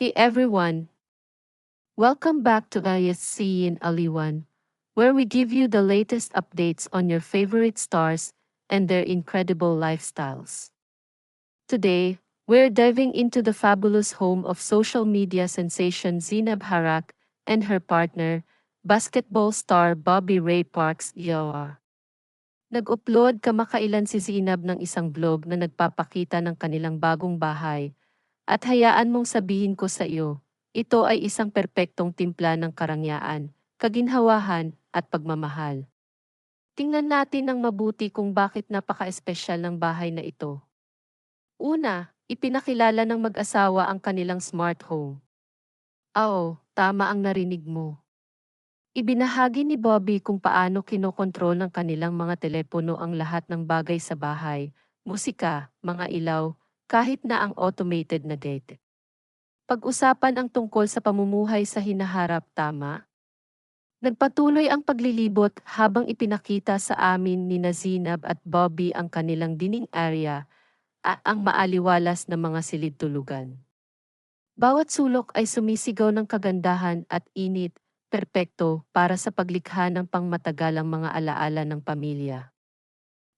Hey everyone! Welcome back to ISC in Aliwan, where we give you the latest updates on your favorite stars and their incredible lifestyles. Today, we're diving into the fabulous home of social media sensation Zinab Harak and her partner, basketball star Bobby Ray Parks Yawa. Nag-upload kamakailan si Zinab ng isang blog na nagpapakita ng kanilang bagong bahay. At hayaan mong sabihin ko sa iyo, ito ay isang perpektong timpla ng karangyaan, kaginhawahan, at pagmamahal. Tingnan natin ng mabuti kung bakit napaka-espesyal ng bahay na ito. Una, ipinakilala ng mag-asawa ang kanilang smart home. Oo, tama ang narinig mo. Ibinahagi ni Bobby kung paano kinokontrol ng kanilang mga telepono ang lahat ng bagay sa bahay, musika, mga ilaw, kahit na ang automated na date. Pag-usapan ang tungkol sa pamumuhay sa hinaharap tama. Nagpatuloy ang paglilibot habang ipinakita sa amin ni Nazinab at Bobby ang kanilang dining area at ang maaliwalas na mga silid tulugan. Bawat sulok ay sumisigaw ng kagandahan at init, perpekto para sa paglikha ng pangmatagalang mga alaala ng pamilya.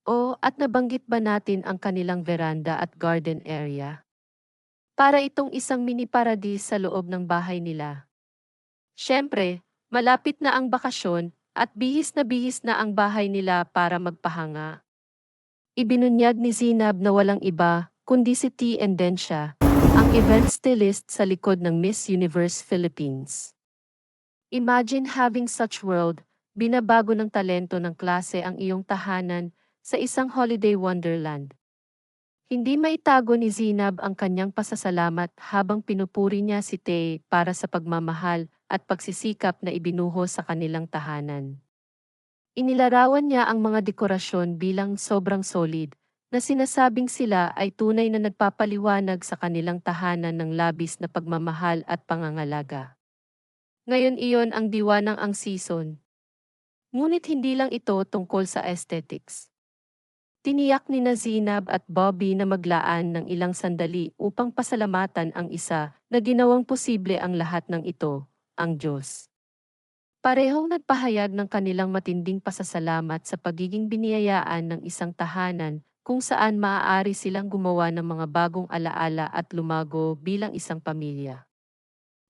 O at nabanggit ba natin ang kanilang veranda at garden area? Para itong isang mini paradis sa loob ng bahay nila. Siyempre, malapit na ang bakasyon at bihis na bihis na ang bahay nila para magpahanga. Ibinunyag ni Zinab na walang iba, kundi si T. Endencia, ang event stylist sa likod ng Miss Universe Philippines. Imagine having such world, binabago ng talento ng klase ang iyong tahanan sa isang holiday wonderland. Hindi maitago ni Zinab ang kanyang pasasalamat habang pinupuri niya si Tay para sa pagmamahal at pagsisikap na ibinuho sa kanilang tahanan. Inilarawan niya ang mga dekorasyon bilang sobrang solid, na sinasabing sila ay tunay na nagpapaliwanag sa kanilang tahanan ng labis na pagmamahal at pangangalaga. Ngayon iyon ang diwa ng ang season. Ngunit hindi lang ito tungkol sa aesthetics. Tiniyak ni Nazinab at Bobby na maglaan ng ilang sandali upang pasalamatan ang isa na ginawang posible ang lahat ng ito, ang Diyos. Parehong nagpahayag ng kanilang matinding pasasalamat sa pagiging biniyayaan ng isang tahanan kung saan maaari silang gumawa ng mga bagong alaala at lumago bilang isang pamilya.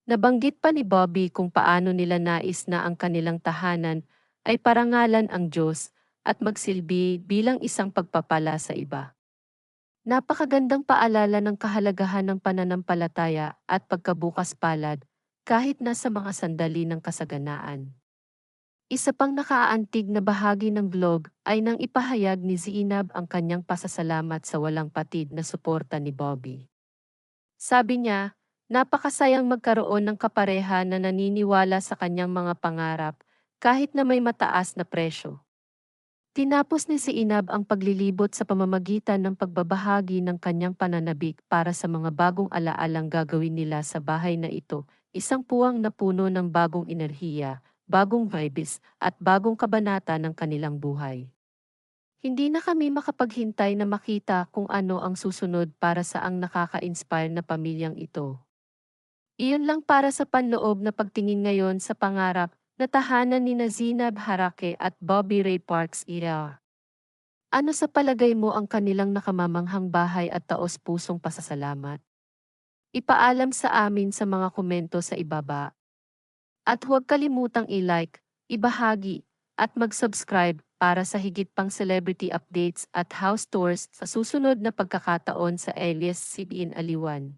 Nabanggit pa ni Bobby kung paano nila nais na ang kanilang tahanan ay parangalan ang Diyos at magsilbi bilang isang pagpapala sa iba. Napakagandang paalala ng kahalagahan ng pananampalataya at pagkabukas palad kahit nasa mga sandali ng kasaganaan. Isa pang nakaaantig na bahagi ng vlog ay nang ipahayag ni Zinab ang kanyang pasasalamat sa walang patid na suporta ni Bobby. Sabi niya, Napakasayang magkaroon ng kapareha na naniniwala sa kanyang mga pangarap kahit na may mataas na presyo. Tinapos ni si Inab ang paglilibot sa pamamagitan ng pagbabahagi ng kanyang pananabik para sa mga bagong alaalang gagawin nila sa bahay na ito, isang puwang na puno ng bagong enerhiya, bagong vibes, at bagong kabanata ng kanilang buhay. Hindi na kami makapaghintay na makita kung ano ang susunod para sa ang nakaka-inspire na pamilyang ito. Iyon lang para sa panloob na pagtingin ngayon sa pangarap na tahanan ni Zinab Harake at Bobby Ray Parks era. Ano sa palagay mo ang kanilang nakamamanghang bahay at taos-pusong pasasalamat? Ipaalam sa amin sa mga komento sa ibaba. At huwag kalimutang i-like, ibahagi, at mag-subscribe para sa higit pang celebrity updates at house tours sa susunod na pagkakataon sa Elias CBN Aliwan.